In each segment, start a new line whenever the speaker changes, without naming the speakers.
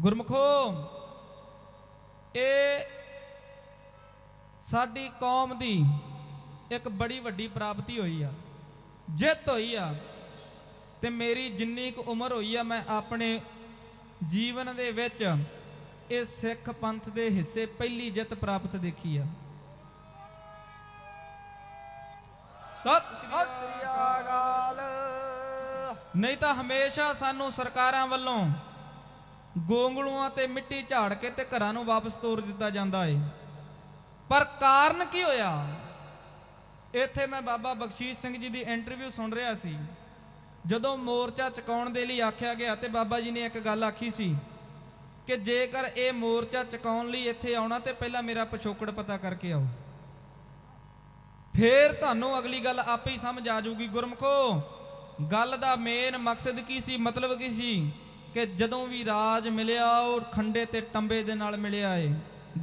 ਗੁਰਮਖੋ ਇਹ ਸਾਡੀ ਕੌਮ ਦੀ ਇੱਕ ਬੜੀ ਵੱਡੀ ਪ੍ਰਾਪਤੀ ਹੋਈ ਆ। ਜਿੱਤ ਹੋਈ ਆ ਤੇ ਮੇਰੀ ਜਿੰਨੀ ਕੁ ਉਮਰ ਹੋਈ ਆ ਮੈਂ ਆਪਣੇ ਜੀਵਨ ਦੇ ਵਿੱਚ ਇਹ ਸਿੱਖ ਪੰਥ ਦੇ ਹਿੱਸੇ ਪਹਿਲੀ ਜਿੱਤ ਪ੍ਰਾਪਤ ਦੇਖੀ ਆ। ਸਤਿ
ਸ੍ਰੀ ਅਕਾਲ।
ਨਹੀਂ ਤਾਂ ਹਮੇਸ਼ਾ ਸਾਨੂੰ ਸਰਕਾਰਾਂ ਵੱਲੋਂ ਗੋਂਗਲੂਆਂ ਤੇ ਮਿੱਟੀ ਝਾੜ ਕੇ ਤੇ ਘਰਾਂ ਨੂੰ ਵਾਪਸ ਤੋਰ ਦਿੱਤਾ ਜਾਂਦਾ ਏ। ਪਰ ਕਾਰਨ ਕੀ ਹੋਇਆ? ਇੱਥੇ ਮੈਂ ਬਾਬਾ ਬਖਸ਼ੀਸ਼ ਸਿੰਘ ਜੀ ਦੀ ਇੰਟਰਵਿਊ ਸੁਣ ਰਿਹਾ ਸੀ। ਜਦੋਂ ਮੋਰਚਾ ਚੁਕਾਉਣ ਦੇ ਲਈ ਆਖਿਆ ਗਿਆ ਤੇ ਬਾਬਾ ਜੀ ਨੇ ਇੱਕ ਗੱਲ ਆਖੀ ਸੀ ਕਿ ਜੇਕਰ ਇਹ ਮੋਰਚਾ ਚੁਕਾਉਣ ਲਈ ਇੱਥੇ ਆਉਣਾ ਤੇ ਪਹਿਲਾਂ ਮੇਰਾ ਪਿਛੋਕੜ ਪਤਾ ਕਰਕੇ ਆਓ। ਫੇਰ ਤੁਹਾਨੂੰ ਅਗਲੀ ਗੱਲ ਆਪੇ ਹੀ ਸਮਝ ਆ ਜਾਊਗੀ ਗੁਰਮਖੋ। ਗੱਲ ਦਾ ਮੇਨ ਮਕਸਦ ਕੀ ਸੀ, ਮਤਲਬ ਕੀ ਸੀ? ਕਿ ਜਦੋਂ ਵੀ ਰਾਜ ਮਿਲਿਆ ਉਹ ਖੰਡੇ ਤੇ ਟੰਬੇ ਦੇ ਨਾਲ ਮਿਲਿਆ ਏ।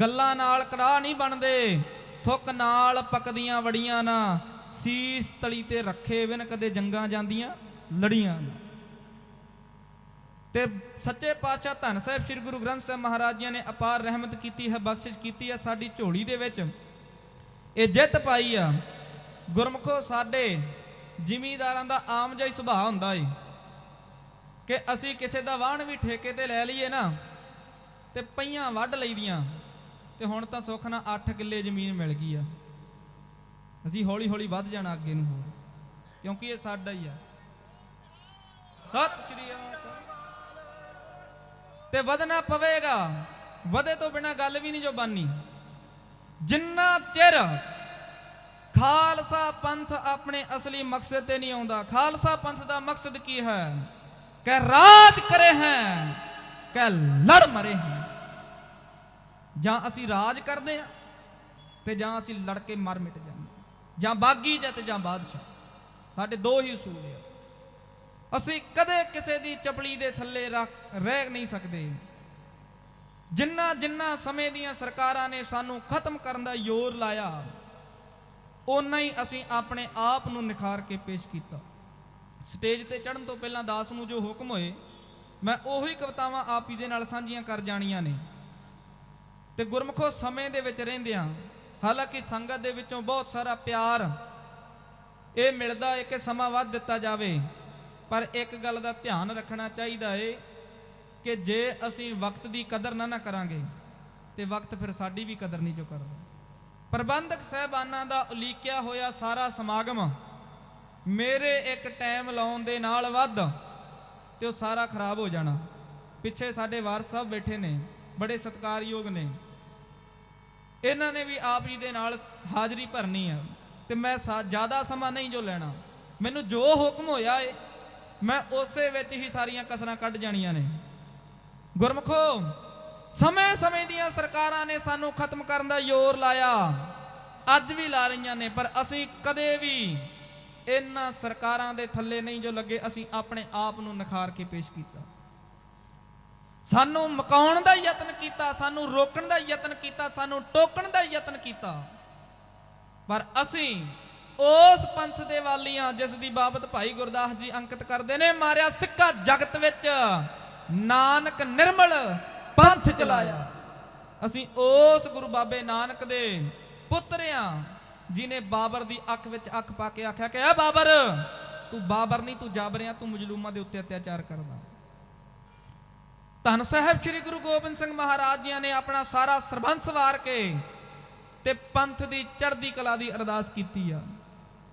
ਗੱਲਾਂ ਨਾਲ ਕੜਾਹ ਨਹੀਂ ਬਣਦੇ। ਥੁੱਕ ਨਾਲ ਪੱਕਦੀਆਂ ਵੜੀਆਂ ਨਾ। ਸੀਸ ਤਲੀ ਤੇ ਰੱਖੇ ਬਿਨ ਕਦੇ ਜੰਗਾਂ ਜਾਂਦੀਆਂ, ਲੜੀਆਂ ਤੇ ਸੱਚੇ ਪਾਤਸ਼ਾਹ ਧੰਨ ਸਾਹਿਬ ਸ੍ਰੀ ਗੁਰੂ ਗ੍ਰੰਥ ਸਾਹਿਬ ਮਹਾਰਾਜ ਜੀ ਨੇ ਅਪਾਰ ਰਹਿਮਤ ਕੀਤੀ ਹੈ, ਬਖਸ਼ਿਸ਼ ਕੀਤੀ ਹੈ ਸਾਡੀ ਝੋਲੀ ਦੇ ਵਿੱਚ। ਇਹ ਜਿੱਤ ਪਾਈ ਆ। ਗੁਰਮਖੋ ਸਾਡੇ ਜ਼ਿਮੀਦਾਰਾਂ ਦਾ ਆਮ ਜਿਹਾ ਸੁਭਾਅ ਹੁੰਦਾ ਏ। ਕਿ ਅਸੀਂ ਕਿਸੇ ਦਾ ਵਾਹਣ ਵੀ ਠੇਕੇ ਤੇ ਲੈ ਲਈਏ ਨਾ, ਤੇ ਪਈਆਂ ਵੱਢ ਲਈਦੀਆਂ, ਤੇ ਹੁਣ ਤਾਂ ਸੁੱਖ ਨਾਲ 8 ਕਿੱਲੇ ਜ਼ਮੀਨ ਮਿਲ ਗਈ ਆ। ਅਸੀਂ ਹੌਲੀ ਹੌਲੀ ਵੱਧ ਜਾਣਾ ਅੱਗੇ ਨੂੰ ਹੋਰ, ਕਿਉਂਕਿ ਇਹ ਸਾਡਾ ਹੀ ਆ। ਸਤਿ ਸ਼੍ਰੀ ਅਕਾਲ। ਤੇ ਵਧਣਾ ਪਵੇਗਾ, ਵਧੇ ਤੋਂ ਬਿਨਾ ਗੱਲ ਵੀ ਨਹੀਂ ਜੋ ਬਾਨੀ ਜਿੰਨਾ ਚਿਰ ਖਾਲਸਾ ਪੰਥ ਆਪਣੇ ਅਸਲੀ ਮਕਸਦ ਤੇ ਨਹੀਂ ਆਉਂਦਾ, ਖਾਲਸਾ ਪੰਥ ਦਾ ਮਕਸਦ ਕੀ ਹੈ? ਕਿ ਰਾਜ ਕਰੇ ਹੈ, ਕਿ ਲੜ ਮਰੇ ਹੈ। ਜਾਂ ਅਸੀਂ ਰਾਜ ਕਰਦੇ ਹਾਂ ਤੇ ਜਾਂ ਅਸੀਂ ਲੜ ਕੇ ਮਰ ਮਿਟ ਜਾਂਦੇ ਹਾਂ। ਜਾਂ ਬਾਗੀ ਜਾਂ ਤੇ ਜਾਂ ਬਾਦਸ਼ਾਹ। ਸਾਡੇ ਦੋ ਹੀ ਅਸੂਲ ਆ। ਅਸੀਂ ਕਦੇ ਕਿਸੇ ਦੀ ਚਪਲੀ ਦੇ ਥੱਲੇ ਰੱਖ- ਰਹਿ ਨਹੀਂ ਸਕਦੇ। ਜਿੰਨਾ ਜਿੰਨਾ ਸਮੇਂ ਦੀਆਂ ਸਰਕਾਰਾਂ ਨੇ ਸਾਨੂੰ ਖਤਮ ਕਰਨ ਦਾ ਜ਼ੋਰ ਲਾਇਆ, ਓਨਾ ਹੀ ਅਸੀਂ ਆਪਣੇ ਆਪ ਨੂੰ ਨਿਖਾਰ ਕੇ ਪੇਸ਼ ਕੀਤਾ। ਸਟੇਜ ਤੇ ਚੜਨ ਤੋਂ ਪਹਿਲਾਂ ਦਾਸ ਨੂੰ ਜੋ ਹੁਕਮ ਹੋਏ, ਮੈਂ ਉਹੀ ਕਵਿਤਾਵਾਂ ਆਪ ਹੀ ਦੇ ਨਾਲ ਸਾਂਝੀਆਂ ਕਰ ਜਾਣੀਆਂ ਨੇ। ਤੇ ਗੁਰਮਖੋ ਸਮੇਂ ਦੇ ਵਿੱਚ ਰਹਿੰਦਿਆਂ, ਹਾਲਾਂਕਿ ਸੰਗਤ ਦੇ ਵਿੱਚੋਂ ਬਹੁਤ ਸਾਰਾ ਪਿਆਰ, ਇਹ ਮਿਲਦਾ ਹੈ ਕਿ ਸਮਾਂ ਵੱਧ ਦਿੱਤਾ ਜਾਵੇ। ਪਰ ਇੱਕ ਗੱਲ ਦਾ ਧਿਆਨ ਰੱਖਣਾ ਚਾਹੀਦਾ ਏ ਕਿ ਜੇ ਅਸੀਂ ਵਕਤ ਦੀ ਕਦਰ ਨਾ ਨਾ ਕਰਾਂਗੇ, ਤੇ ਵਕਤ ਫਿਰ ਸਾਡੀ ਵੀ ਕਦਰ ਨਹੀਂ ਜੋ ਕਰਦਾ। ਪ੍ਰਬੰਧਕ ਸਹਿਬਾਨਾਂ ਦਾ ਉਲੀਕਿਆ ਹੋਇਆ ਸਾਰਾ ਸਮਾਗਮ ਮੇਰੇ ਇੱਕ ਟਾਈਮ ਲਾਉਣ ਦੇ ਨਾਲ ਵੱਧ ਤੇ ਉਹ ਸਾਰਾ ਖਰਾਬ ਹੋ ਜਾਣਾ। ਪਿੱਛੇ ਸਾਡੇ ਵਾਰਸ ਸਾਹਿਬ ਬੈਠੇ ਨੇ, ਬੜੇ ਸਤਿਕਾਰਯੋਗ ਨੇ। ਇਹਨਾਂ ਨੇ ਵੀ ਆਪ ਜੀ ਦੇ ਨਾਲ ਹਾਜ਼ਰੀ ਭਰਨੀ ਆ ਤੇ ਮੈਂ ਸਾ- ਜ਼ਿਆਦਾ ਸਮਾਂ ਨਹੀਂ ਜੋ ਲੈਣਾ। ਮੈਨੂੰ ਜੋ ਹੁਕਮ ਹੋਇਆ ਏ, ਮੈਂ ਉਸੇ ਵਿੱਚ ਹੀ ਸਾਰੀਆਂ ਕਸਰਾਂ ਕੱਢ ਜਾਣੀਆਂ ਨੇ। ਗੁਰਮਖੋ ਸਮੇਂ-ਸਮੇਂ ਦੀਆਂ ਸਰਕਾਰਾਂ ਨੇ ਸਾਨੂੰ ਖਤਮ ਕਰਨ ਦਾ ਜ਼ੋਰ ਲਾਇਆ। ਅੱਜ ਵੀ ਲਾ ਰਹੀਆਂ ਨੇ, ਪਰ ਅਸੀਂ ਕਦੇ ਵੀ ਇਹਨਾਂ ਸਰਕਾਰਾਂ ਦੇ ਥੱਲੇ ਨਹੀਂ ਜੋ ਲੱਗੇ, ਅਸੀਂ ਆਪਣੇ ਆਪ ਨੂੰ ਨਿਖਾਰ ਕੇ ਪੇਸ਼ ਕੀਤਾ। ਸਾਨੂੰ ਮਕਾਉਣ ਦਾ ਯਤਨ ਕੀਤਾ, ਸਾਨੂੰ ਰੋਕਣ ਦਾ ਯਤਨ ਕੀਤਾ, ਸਾਨੂੰ ਟੋਕਣ ਦਾ ਯਤਨ ਕੀਤਾ। ਪਰ ਅਸੀਂ ਉਸ ਪੰਥ ਦੇ ਵਾਲੀਆਂ, ਜਿਸ ਦੀ ਬਾਬਤ ਭਾਈ ਗੁਰਦਾਸ ਜੀ ਅੰਕਿਤ ਕਰਦੇ ਨੇ, ਮਾਰਿਆ ਸਿੱਕਾ ਜਗਤ ਵਿੱਚ, ਨਾਨਕ ਨਿਰਮਲ ਪੰਥ ਚਲਾਇਆ। ਅਸੀਂ ਉਸ ਗੁਰੂ ਬਾਬੇ ਨਾਨਕ ਦੇ ਪੁੱਤਰਿਆਂ ਜਿਨੇ ਬਾਬਰ ਦੀ ਅੱਖ ਵਿੱਚ ਅੱਖ ਪਾ ਕੇ ਆਖਿਆ ਕਿ ਆ ਬਾਬਰ, ਤੂੰ ਬਾਬਰ ਨਹੀਂ, ਤੂੰ ਜਾਬਰਿਆਂ ਤੂੰ ਮਜਲੂਮਾਂ ਦੇ ਉੱਤੇ ਅਤਿਆਚਾਰ ਕਰਦਾ ਧੰਨ ਸਾਹਿਬ ਸ੍ਰੀ ਗੁਰੂ ਗੋਬਿੰਦ ਸਿੰਘ ਮਹਾਰਾਜ ਜੀ ਨੇ ਆਪਣਾ ਸਾਰਾ ਸਰਬੰਸ ਸਵਾਰ ਕੇ ਤੇ ਪੰਥ ਦੀ ਚੜ੍ਹਦੀ ਕਲਾ ਦੀ ਅਰਦਾਸ ਕੀਤੀ ਆ।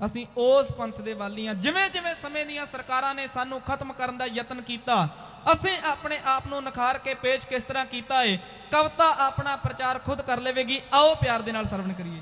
ਅਸੀਂ ਉਸ ਪੰਥ ਦੇ ਵਾਲੀਆਂ ਜਿਵੇਂ ਜਿਵੇਂ ਸਮੇਂ ਦੀਆਂ ਸਰਕਾਰਾਂ ਨੇ ਸਾਨੂੰ ਖਤਮ ਕਰਨ ਦਾ ਯਤਨ ਕੀਤਾ, ਅਸੀਂ ਆਪਣੇ ਆਪ ਨੂੰ ਨਿਖਾਰ ਕੇ ਪੇਸ਼ ਕਿਸ ਤਰ੍ਹਾਂ ਕੀਤਾ ਏ? ਕਵਤਾ ਆਪਣਾ ਪ੍ਰਚਾਰ ਖੁਦ ਕਰ ਲਵੇਗੀ। ਆਓ ਪਿਆਰ ਦੇ ਨਾਲ ਸਰਵਣ ਕਰੀਏ।